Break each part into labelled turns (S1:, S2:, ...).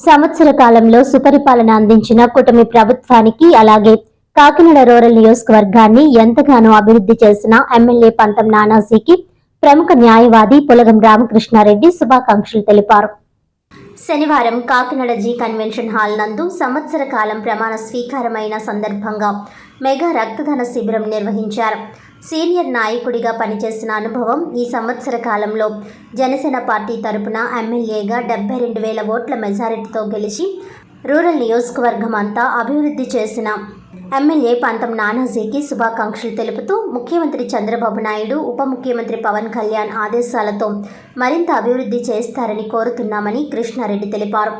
S1: సంవత్సర కాలంలో సుపరిపాలన అందించిన కూటమి ప్రభుత్వానికి అలాగే కాకినాడ రూరల్ నియోజకవర్గాన్ని ఎంతగానో అభివృద్ధి చేసిన ఎమ్మెల్యే పంతం నానాజీకి ప్రముఖ న్యాయవాది పులగం రామకృష్ణారెడ్డి శుభాకాంక్షలు తెలిపారు. శనివారం కాకినాడ జీ కన్వెన్షన్ హాల్ నందు సంవత్సర కాలం ప్రమాణ స్వీకారమైన సందర్భంగా మెగా రక్తదాన శిబిరం నిర్వహించారు. సీనియర్ నాయకుడిగా పనిచేసిన అనుభవం ఈ సంవత్సర కాలంలో జనసేన పార్టీ తరపున ఎమ్మెల్యేగా డెబ్బై రెండు వేల ఓట్ల మెజారిటీతో గెలిచి రూరల్ నియోజకవర్గం అంతా అభివృద్ధి చేసిన ఎమ్మెల్యే పంతం నానాజీకి శుభాకాంక్షలు తెలుపుతూ ముఖ్యమంత్రి చంద్రబాబు నాయుడు ఉప ముఖ్యమంత్రి పవన్ కళ్యాణ్ ఆదేశాలతో మరింత అభివృద్ధి చేస్తారని కోరుతున్నామని కృష్ణారెడ్డి తెలిపారు.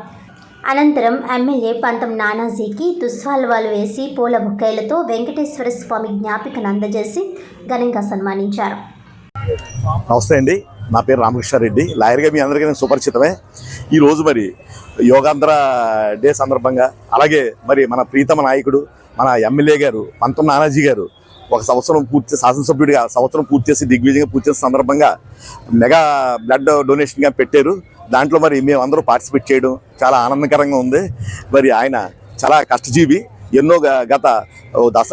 S1: అనంతరం ఎమ్మెల్యే పంతం నానాజీకి దుస్వాల్వాలు వేసి పూల బుక్కైలతో వెంకటేశ్వర స్వామి జ్ఞాపికను అందజేసి ఘనంగా సన్మానించారు.
S2: నమస్తే అండి. నా పేరు రామకృష్ణారెడ్డి. లాయర్గా మీ అందరికీ నేను సుపరిచితమే. ఈరోజు మరి యోగాంధ్ర డే సందర్భంగా అలాగే మరి మన ప్రీతమ నాయకుడు మన ఎమ్మెల్యే గారు పంతం నానాజీ గారు ఒక సంవత్సరం పూర్తి శాసనసభ్యుడిగా సంవత్సరం పూర్తి చేసి దిగ్విజయంగా పూర్తి చేసిన సందర్భంగా మెగా బ్లడ్ డొనేషన్గా పెట్టారు. దాంట్లో మరి మేము అందరూ పార్టిసిపేట్ చేయడం చాలా ఆనందకరంగా ఉంది. మరి ఆయన చాలా కష్టజీవి. ఎన్నో గత దశ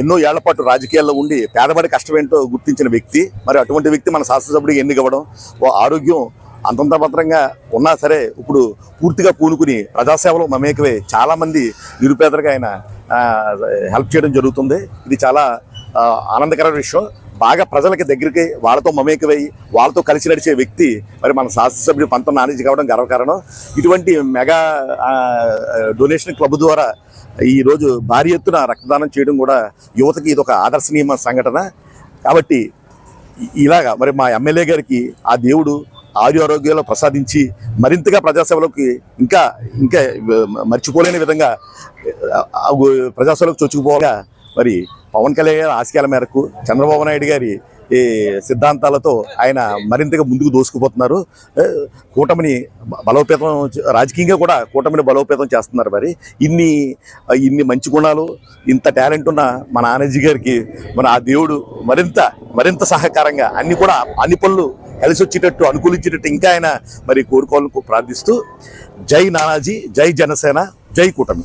S2: ఎన్నో ఏళ్ళ పాటు రాజకీయాల్లో ఉండి పేదవాడి కష్టమేంటో గుర్తించిన వ్యక్తి. మరి అటువంటి వ్యక్తి మన శాసనసభ్యుడికి ఎన్నికవ్వడం ఓ ఆరోగ్యం అంతంత భద్రంగా ఉన్నా సరే ఇప్పుడు పూర్తిగా పూనుకుని ప్రజాసేవలో మమేకమై చాలామంది నిరుపేదలకు ఆయన హెల్ప్ చేయడం జరుగుతుంది. ఇది చాలా ఆనందకర ఆనందకరమైన విషయం. బాగా ప్రజలకి దగ్గరికి వాళ్ళతో మమేకమై వాళ్ళతో కలిసి నడిచే వ్యక్తి మరి మన శాసనసభ్యుడు పంత నానేజీ కావడం గర్వకారణం. ఇటువంటి మెగా డొనేషన్ క్లబ్ ద్వారా ఈరోజు భారీ ఎత్తున రక్తదానం చేయడం కూడా యువతకి ఇది ఒక ఆదర్శనీయమైన సంఘటన. కాబట్టి ఇలాగా మరి మా ఎమ్మెల్యే గారికి ఆ దేవుడు ఆయు ఆరోగ్యాలు ప్రసాదించి మరింతగా ప్రజాసేవలోకి ఇంకా ఇంకా మర్చిపోలేని విధంగా ప్రజాసేవలకు చొచ్చుకుపోగా మరి పవన్ కళ్యాణ్ గారి ఆశయాల మేరకు చంద్రబాబు నాయుడు గారి ఈ సిద్ధాంతాలతో ఆయన మరింతగా ముందుకు దోసుకుపోతున్నారు. కూటమిని బలోపేతం రాజకీయంగా కూడా కూటమిని బలోపేతం చేస్తున్నారు మరి. ఇన్ని ఇన్ని మంచి గుణాలు ఇంత టాలెంట్ ఉన్న మన ఆనజీ గారికి మన ఆ దేవుడు మరింత మరింత సహకారంగా అన్ని కూడా అన్ని పనులు కలిసి వచ్చేటట్టు అనుకూలించేటట్టు ఇంకా ఆయన మరి కోరుకోవాలని ప్రార్థిస్తూ జై నానాజీ జై జనసేన జై కూటమి.